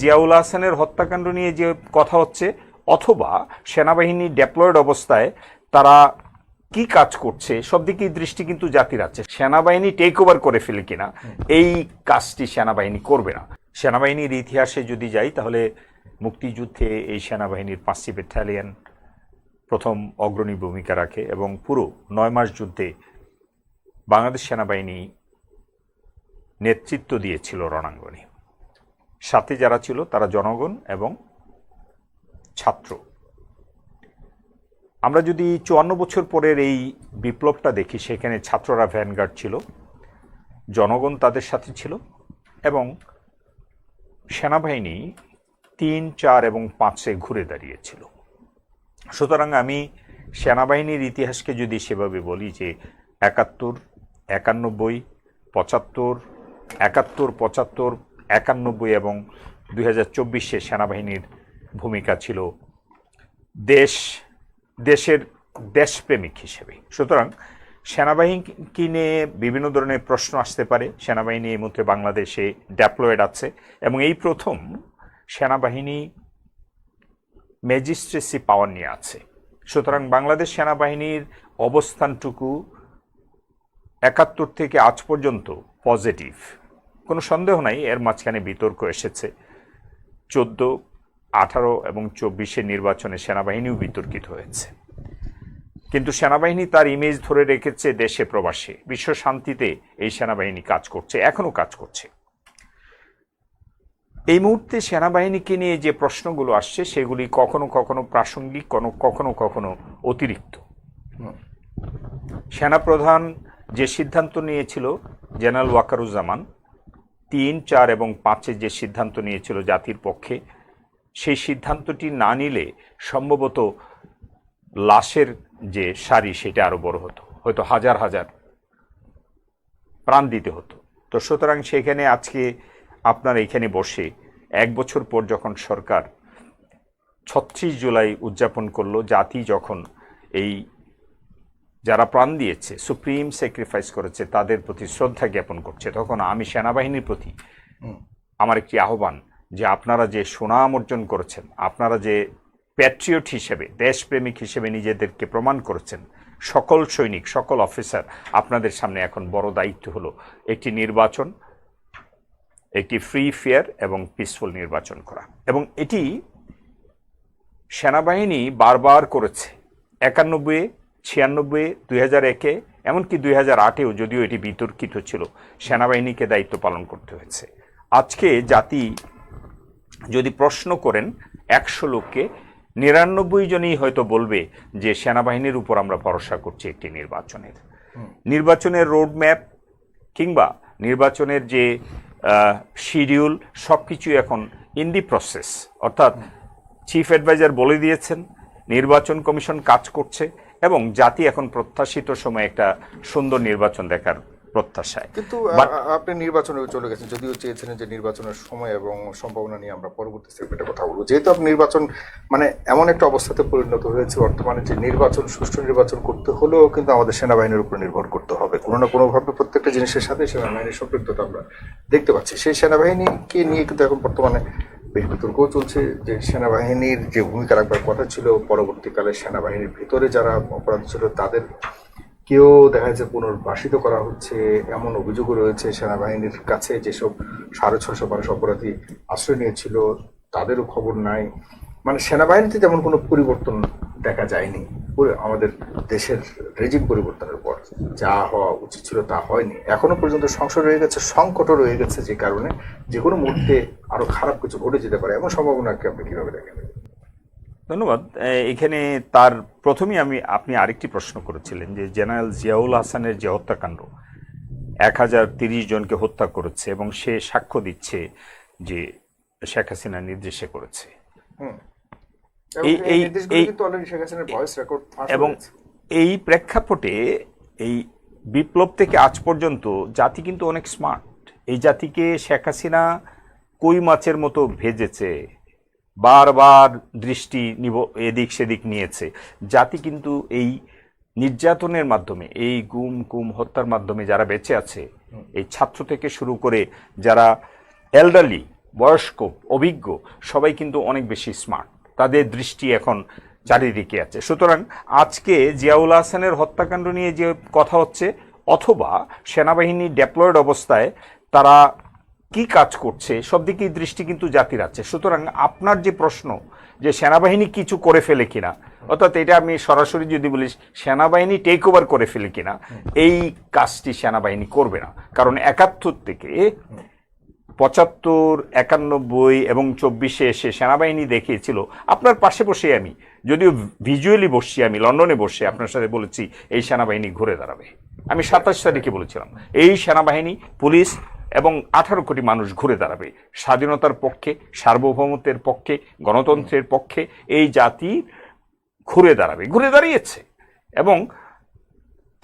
জিয়াউল হাসানের হত্যাকাণ্ড নিয়ে যে কথা হচ্ছে, অথবা সেনাবাহিনী ডেপ্লয়েড অবস্থায় তারা কি কাজ করছে, সব দিকেই দৃষ্টি কিন্তু জাতির আছে। সেনাবাহিনী টেক ওভার করে ফেলে কিনা, এই কাজটি সেনাবাহিনী করবে না। সেনাবাহিনীর ইতিহাসে যদি যাই, তাহলে মুক্তিযুদ্ধে এই সেনাবাহিনীর পাঁচটি ব্যাটালিয়ন প্রথম অগ্রণী ভূমিকা রাখে এবং পুরো নয় মাস যুদ্ধে বাংলাদেশ সেনাবাহিনী নেতৃত্ব দিয়েছিল রণাঙ্গনে। সাথে যারা ছিল, তারা জনগণ এবং ছাত্র। আমরা যদি চুয়ান্ন বছর পরের এই বিপ্লবটা দেখি, সেখানে ছাত্ররা ভ্যানগার্ড ছিল, জনগণ তাদের সাথে ছিল এবং সেনাবাহিনী তিন, চার এবং পাঁচে ঘুরে দাঁড়িয়েছিল। সুতরাং আমি সেনাবাহিনীর ইতিহাসকে যদি সেভাবে বলি যে একাত্তর, একানব্বই, পঁচাত্তর, একাত্তর, পঁচাত্তর একানব্বই এবং দুই হাজার চব্বিশে সেনাবাহিনীর ভূমিকা ছিল দেশ, দেশের দেশপ্রেমিক হিসেবে। সুতরাং সেনাবাহিনীকে নিয়ে বিভিন্ন ধরনের প্রশ্ন আসতে পারে। সেনাবাহিনী এই মুহূর্তে বাংলাদেশে ডেপ্লয়েড আছে এবং এই প্রথম সেনাবাহিনী ম্যাজিস্ট্রেসি পাওয়ার নিয়ে আছে। সুতরাং বাংলাদেশ সেনাবাহিনীর অবস্থানটুকু একাত্তর থেকে আজ পর্যন্ত পজিটিভ কোনো সন্দেহ নাই, এর মাঝখানে বিতর্ক এসেছে। চোদ্দ, আঠারো এবং চব্বিশের নির্বাচনে সেনাবাহিনীও বিতর্কিত হয়েছে। কিন্তু সেনাবাহিনী তার ইমেজ ধরে রেখেছে দেশে প্রবাসে। বিশ্ব শান্তিতে এই সেনাবাহিনী কাজ করছে, এখনও কাজ করছে। এই মুহূর্তে সেনাবাহিনীকে নিয়ে যে প্রশ্নগুলো আসছে, সেগুলি কখনো কখনো প্রাসঙ্গিক, কোনো কখনো কখনো অতিরিক্ত। সেনাপ্রধান যে সিদ্ধান্ত নিয়েছিল, জেনারেল ওয়াকারুজ্জামান তিন, চার এবং পাঁচে যে সিদ্ধান্ত নিয়েছিল জাতির পক্ষে, সেই সিদ্ধান্তটি না নিলে সম্ভবত লাশের যে সারি সেটা আরও বড় হতো, হয়তো হাজার হাজার প্রাণ দিতে হতো। তো সুতরাং সেখানে আজকে আপনার এখানে বসে এক বছর পর যখন সরকার ছত্রিশ জুলাই উদযাপন করল, জাতি যখন এই যারা প্রাণ দিয়েছে সুপ্রিম স্যাক্রিফাইস করেছে তাদের প্রতি শ্রদ্ধা জ্ঞাপন করছে। তখন আমি সেনাবাহিনীর প্রতি আমার একটি আহ্বান যে আপনারা যে সুনাম অর্জন করেছেন আপনারা যে প্যাট্রিয়ট হিসেবে দেশপ্রেমিক হিসেবে নিজেদেরকে প্রমাণ করেছেন সকল সৈনিক সকল অফিসার আপনাদের সামনে এখন বড় দায়িত্ব হলো একটি নির্বাচন একটি ফ্রি ফেয়ার এবং পিসফুল নির্বাচন করা। এবং এটি সেনাবাহিনী বারবার করেছে। একানব্বই ছিয়ানব্বই, দুই হাজার একে, এমনকি দুই হাজার আটেও যদিও এটি বিতর্কিত ছিল, সেনাবাহিনীকে দায়িত্ব পালন করতে হয়েছে। আজকে জাতি যদি প্রশ্ন করেন, একশো লোককে, নিরানব্বই জনই হয়তো বলবে যে সেনাবাহিনীর উপর আমরা ভরসা করছি একটি নির্বাচনের। নির্বাচনের রোড ম্যাপ কিংবা নির্বাচনের যে শিডিউল সব কিছু এখন ইন দি প্রসেস অর্থাৎ চিফ অ্যাডভাইজার বলে দিয়েছেন, নির্বাচন কমিশন কাজ করছে এবং জাতি এখন প্রত্যাশিত সময় একটা সুন্দর নির্বাচন দেখার প্রত্যাশায়। কিন্তু আপনি নির্বাচনে চলে গেছেন যদিও চেয়েছিলেন যে নির্বাচনের সময় এবং সম্ভাবনা নিয়ে আমরা পরবর্তী সেগমেন্টে কথা বলব। যেহেতু আপনি নির্বাচন মানে এমন একটা অবস্থাতে পরিণত হয়েছে বর্তমানে যে নির্বাচন সুষ্ঠু নির্বাচন করতে হলেও কিন্তু আমাদের সেনাবাহিনীর উপর নির্ভর করতে হবে। কোনো না কোনোভাবে প্রত্যেকটা জিনিসের সাথে সেনাবাহিনীর সম্পৃক্ততা আমরা দেখতে পাচ্ছি। সেই সেনাবাহিনীকে নিয়ে কিন্তু এখন বর্তমানে বেশ বিতর্কও চলছে যে সেনাবাহিনীর যে ভূমিকা রাখবার কথা ছিল, পরবর্তীকালে সেনাবাহিনীর ভিতরে যারা অপরাধ ছিল তাদের কেউ দেখা যাচ্ছে পুনর্বাসিত করা হচ্ছে। এমন অভিযোগও রয়েছে, সেনাবাহিনীর কাছে যেসব সাড়ে ছশো বারোশো অপরাধী আশ্রয় নিয়েছিল তাদেরও খবর নাই। মানে সেনাবাহিনীতে তেমন কোনো পরিবর্তন দেখা যায়নি। আমাদের দেশের রেজিম পরিবর্তনের পর যা হওয়া উচিত ছিল তা হয়নি। এখনও পর্যন্ত সংসদ রয়ে গেছে সংকটও রয়ে গেছে যে কারণে যে কোনো মুহূর্তে আরও খারাপ কিছু ঘটে যেতে পারে এমন সম্ভাবনাকে আপনি কীভাবে দেখেন? ধন্যবাদ। এখানে তার প্রথমেই আমি আপনি আরেকটি প্রশ্ন করেছিলেন যে জেনারেল জিয়াউল হাসানের যে হত্যাকাণ্ড এক হাজার তিরিশ জনকে হত্যা করেছে এবং সে সাক্ষ্য দিচ্ছে যে শেখ হাসিনা নির্দেশে করেছে। হুম। এই- এই- এবং এই প্রেক্ষাপটে এই বিপ্লব থেকে আজ পর্যন্ত জাতি কিন্তু অনেক স্মার্ট এই জাতিকে শেখ হাসিনা কই মাছের মতো ভেজেছে বারবার দৃষ্টি নিব এদিক সেদিক নিয়েছে। জাতি কিন্তু এই নির্যাতনের মাধ্যমে এই গুম কুম হত্যার মাধ্যমে যারা বেঁচে আছে এই ছাত্র থেকে শুরু করে যারা এল্ডারলি বয়স্ক অভিজ্ঞ সবাই কিন্তু অনেক বেশি স্মার্ট তাদের দৃষ্টি এখন চারিদিকে আছে। সুতরাং আজকে জিয়াউল হাসানের হত্যাকাণ্ড নিয়ে যে কথা হচ্ছে, অথবা সেনাবাহিনী ডেপ্লয়েড অবস্থায় তারা কি কাজ করছে, সব দিকেই দৃষ্টি কিন্তু জাতির আছে। সুতরাং আপনার যে প্রশ্ন যে সেনাবাহিনী কিছু করে ফেলে কিনা, অর্থাৎ এটা আমি সরাসরি যদি বলি, সেনাবাহিনী টেক ওভার করে ফেলে কিনা, এই কাজটি সেনাবাহিনী করবে না। কারণ একাত্তর থেকে পঁচাত্তর, একানব্বই এবং চব্বিশে এসে সেনাবাহিনী দেখিয়েছিল। আপনার পাশে বসে আমি, যদিও ভিজুয়ালি বসছি আমি, লন্ডনে বসে আপনার সাথে বলেছি, এই সেনাবাহিনী ঘুরে দাঁড়াবে। আমি সাতাশ তারিখে বলেছিলাম, এই সেনাবাহিনী, পুলিশ এবং আঠারো কোটি মানুষ ঘুরে দাঁড়াবে। স্বাধীনতার পক্ষে, সার্বভৌমত্বের পক্ষে, গণতন্ত্রের পক্ষে এই জাতি ঘুরে দাঁড়াবে, ঘুরে দাঁড়িয়েছে। এবং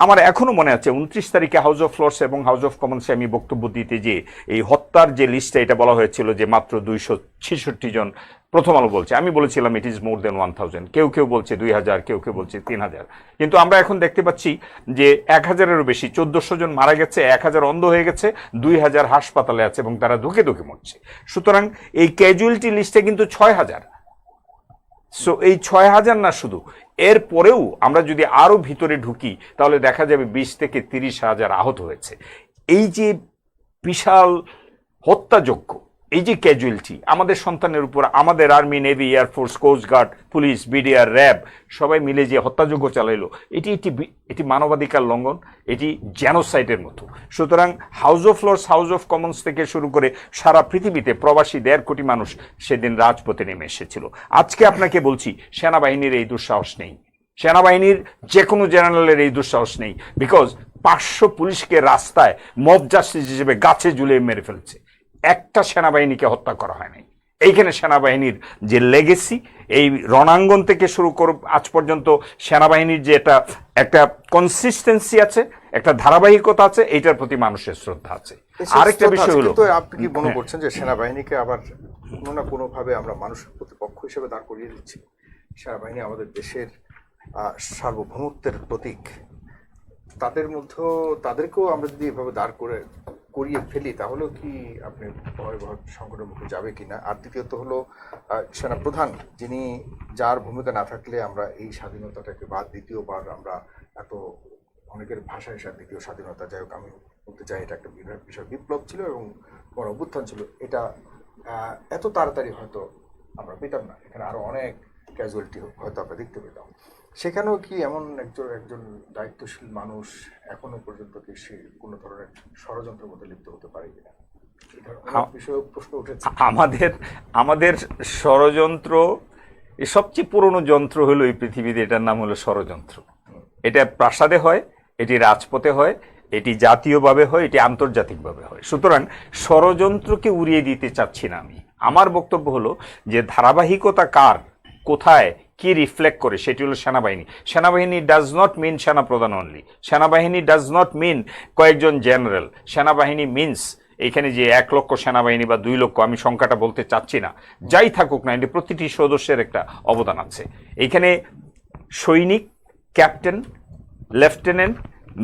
আমার এখনও মনে আছে, উনত্রিশ তারিখে হাউস অফ লর্ডস এবং হাউস অফ কমন্সে আমি বক্তব্য দিতে যে এই হত্যার যে লিস্টে এটা বলা হয়েছিল যে মাত্র দুইশো ছেষট্টি জন প্রথম আলো বলছে। আমি বলেছিলাম it is more than one thousand কেউ কেউ বলছে দুই হাজার, কেউ কেউ বলছে তিন হাজার। কিন্তু আমরা এখন দেখতে পাচ্ছি যে এক হাজারেরও বেশি, চোদ্দশো জন মারা গেছে, এক হাজার অন্ধ হয়ে গেছে, দুই হাজার হাসপাতালে আছে এবং তারা ধুকে ধুকে মরছে। সুতরাং এই ক্যাজুয়ালিটি লিস্টে কিন্তু ছয় হাজার। সো এই ছয় হাজার না শুধু, এর পরেও আমরা যদি আরও ভিতরে ঢুকি, তাহলে দেখা যাবে বিশ থেকে তিরিশ হাজার আহত হয়েছে। এই যে বিশাল হত্যাযোগ্য এই যে ক্যাজুয়ালিটি আমাদের সন্তানের উপর, আমাদের army navy air force coast guard police BDR RAB সবাই মিলে যে হত্যাযোগ্য চালাইলো, এটি একটি এটি মানবাধিকার লঙ্ঘন, এটি জেনোসাইডের মতো। সুতরাং House of Lords House of Commons থেকে শুরু করে সারা পৃথিবীতে প্রবাসী দেড় কোটি মানুষ সেদিন রাজপথে নেমে এসেছিল। আজকে আপনাকে বলছি, সেনাবাহিনীর এই দুঃসাহস নেই। সেনাবাহিনীর যে কোনো জেনারেলের এই দুঃসাহস নেই। বিকজ পাঁচশো পুলিশকে রাস্তায় মব জাস্টিস হিসেবে গাছে ঝুলিয়ে মেরে ফেলছে। একটা সেনাবাহিনীকে হত্যা করা হয় নাই এইখানে সেনাবাহিনীর যে লেগেসি এই রণাঙ্গন থেকে শুরু করে আজ পর্যন্ত সেনাবাহিনীর যে একটা একটা কনসিস্টেন্সি আছে একটা ধারাবাহিকতা আছে এইটার প্রতি মানুষের শ্রদ্ধা আছে। আরেকটা বিষয় হলো আপনি কি মনে করছেন যে সেনাবাহিনীকে আবার কোনো না কোনো ভাবে আমরা মানুষের প্রতিপক্ষ হিসেবে দাঁড় করিয়ে দিচ্ছি? সেনাবাহিনী আমাদের দেশের সার্বভৌমত্বের প্রতীক। তাদের মধ্যেও তাদেরকেও আমরা যদি এভাবে দাঁড় করে করিয়ে ফেলি তাহলেও কি আপনি ভয় ভয় সংকটের মুখে যাবে কিনা? আর দ্বিতীয়ত হলো আহ, সেনা প্রধান যিনি যার ভূমিকা না থাকলে আমরা এই স্বাধীনতাটাকে বা দ্বিতীয়বার আমরা এত অনেকের ভাষায় স্যার দ্বিতীয় স্বাধীনতা যাই হোক আমি বলতে চাই এটা একটা বিষয়। বিপ্লব ছিল এবং বড় অভ্যুত্থান ছিল এটা এত তাড়াতাড়ি হয়তো আমরা পেতাম না। এখানে আরও অনেক ক্যাজুয়ালিটি হয়তো আমরা দেখতে পেতাম। সেখানেও কি এমন একজন একজন দায়িত্বশীল মানুষ এখনও পর্যন্ত কি সে কোনো ধরনের ষড়যন্ত্রের মধ্যে লিপ্ত হতে পারে কিনা? আমাদের আমাদের ষড়যন্ত্র এই সবচেয়ে পুরনো যন্ত্র হলো এই পৃথিবীতে এটার নাম হলো ষড়যন্ত্র। এটা প্রাসাদে হয় এটি রাজপথে হয় এটি জাতীয়ভাবে হয় এটি আন্তর্জাতিকভাবে হয়। সুতরাং ষড়যন্ত্রকে উড়িয়ে দিতে চাচ্ছি না আমি। আমার বক্তব্য হলো যে ধারাবাহিকতা কার? কোথায় কি রিফ্লেক্ট করে? সেটি হলো সেনাবাহিনী। সেনাবাহিনী ডাজ নট মিন সেনাপ্রধান অনলি সেনাবাহিনী ডাজ নট মিন কয়েকজন জেনারেল সেনাবাহিনী মিনস এখানে যে এক লক্ষ সেনাবাহিনী বা দুই লক্ষ, আমি সংখ্যাটা বলতে চাচ্ছি না। যাই থাকুক না, এটি প্রতিটি সদস্যের একটা অবদান আছে। এখানে সৈনিক ক্যাপ্টেন লেফটেন্যান্ট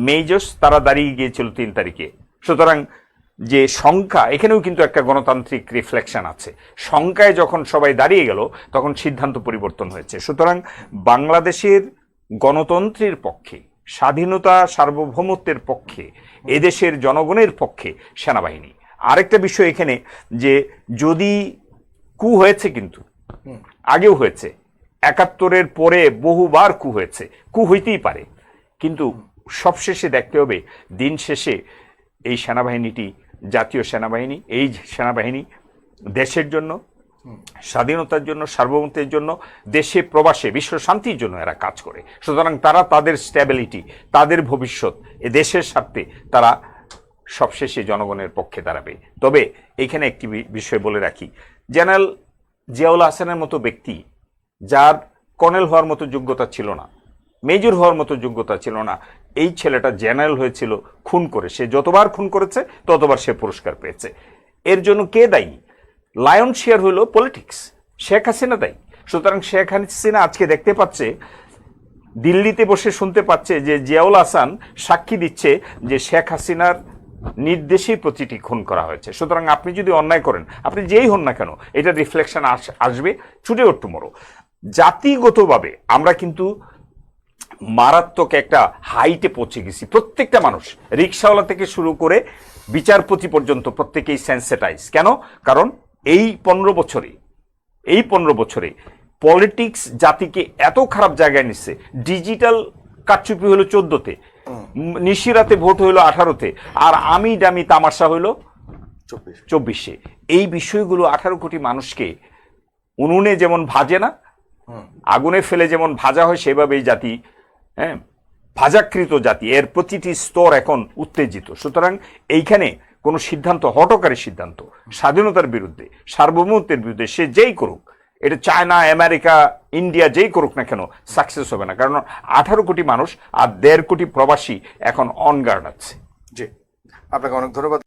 মেজর্স তারা দাঁড়িয়ে গিয়েছিল তিন তারিখে। সুতরাং যে সংখ্যা এখানেও কিন্তু একটা গণতান্ত্রিক রিফ্লেকশন আছে। সংখ্যায় যখন সবাই দাঁড়িয়ে গেল তখন সিদ্ধান্ত পরিবর্তন হয়েছে। সুতরাং বাংলাদেশের গণতন্ত্রের পক্ষে স্বাধীনতা সার্বভৌমত্বের পক্ষে এদেশের জনগণের পক্ষে সেনাবাহিনী। আরেকটা বিষয় এখানে যে যদি কু হয়েছে কিন্তু আগেও হয়েছে একাত্তরের পরে বহুবার কু হয়েছে কু হইতেই পারে। কিন্তু সবশেষে দেখতে হবে দিন শেষে এই সেনাবাহিনীটি জাতীয় সেনাবাহিনী, এই সেনাবাহিনী দেশের জন্য, স্বাধীনতার জন্য, সার্বভৌমত্বের জন্য, দেশে প্রবাসে, বিশ্ব শান্তির জন্য এরা কাজ করে। সুতরাং তারা তাদের স্ট্যাবিলিটি তাদের ভবিষ্যৎ, এ দেশের স্বার্থে তারা সবশেষে জনগণের পক্ষে দাঁড়াবে। তবে এখানে একটি বিষয় বলে রাখি। জেনারেল জিয়াউল হাসানের মতো ব্যক্তি, যার কর্নেল হওয়ার মতো যোগ্যতা ছিল না, মেজর হওয়ার মতো যোগ্যতা ছিল না এই ছেলেটা জেনারেল হয়েছিল, খুন করে। সে যতবার খুন করেছে, ততবার সে পুরস্কার পেয়েছে। এর জন্য কে দায়ী? লায়ন শেয়ার হলো পলিটিক্স। শেখ হাসিনা দায়ী। সুতরাং শেখ হাসিনা আজকে দেখতে পাচ্ছে, দিল্লিতে বসে শুনতে পাচ্ছে যে জিয়াউল হাসান সাক্ষী দিচ্ছে যে শেখ হাসিনার নির্দেশেই প্রতিটি খুন করা হয়েছে। সুতরাং আপনি যদি অন্যায় করেন, আপনি যেই হন না কেন, এটা রিফ্লেকশন আসবে। ছুটে ওর টুমোরো জাতিগতভাবে আমরা কিন্তু মারাত্মক একটা হাইটে পৌঁছে গেছি। প্রত্যেকটা মানুষ রিক্সাওয়ালা থেকে শুরু করে বিচারপতি পর্যন্ত প্রত্যেকেই সেন্সিটাইজ কেন? কারণ এই পনেরো বছরে এই পনেরো বছরে পলিটিক্স জাতিকে এত খারাপ জায়গায় নিচ্ছে। ডিজিটাল কারচুপি হলো চোদ্দতে নিশিরাতে ভোট হইল আঠারোতে আর আমি ডামি তামাশা হইল চব্বিশে। এই বিষয়গুলো আঠারো কোটি মানুষকে উনুনে যেমন ভাজে না আগুনে ফেলে যেমন ভাজা হয় সেভাবে এই জাতি হ্যাঁ? ভাজাকৃত জাতি, এর প্রতিটি স্তর এখন উত্তেজিত। সুতরাং এইখানে কোনো সিদ্ধান্ত, হটকারী সিদ্ধান্ত, স্বাধীনতার বিরুদ্ধে, সার্বভৌমত্বের বিরুদ্ধে সে যেই করুক, এটা চায়না, আমেরিকা, ইন্ডিয়া যেই করুক না কেন সাকসেস হবে না। কারণ আঠারো কোটি মানুষ আর দেড় কোটি প্রবাসী এখন অন গার্ড আছে। জি। আপনাকে অনেক ধন্যবাদ।